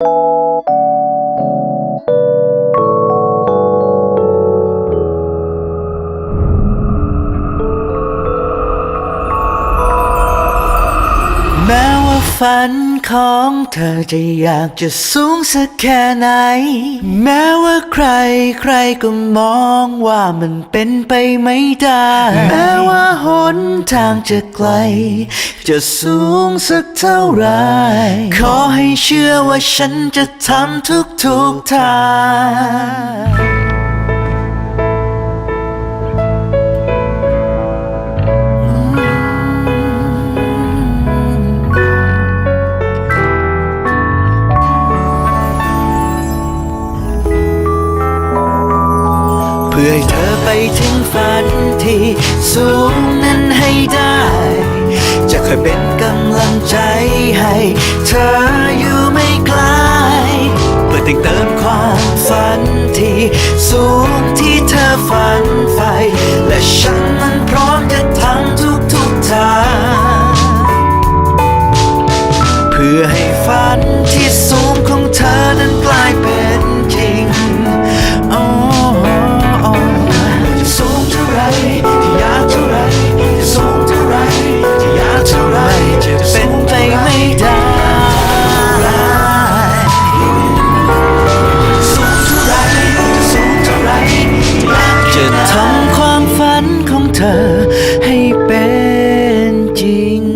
แฝันของเธอจะอยากจะสูงสักแค่ไหน แม้ว่าใครใครก็มองว่ามันเป็นไปไม่ได้ แม้ว่าหนทางจะไกล จะสูงสักเท่าไร ขอให้เชื่อว่าฉันจะทำทุกทุกทาง พื่อเธอไปถึงฝันที่สูงนั้นให้ได้ จะคอยเป็นกำลังใจให้ เธออยู่ไม่ไกลเพื่อต่งเติมความฝันที่สูงที่เธอฝันใฝ่และฉันมันพร้อมจะทำทุกทุกทางเพื่อให้ฝันที่สูงของเธอนั้นก hay bên chính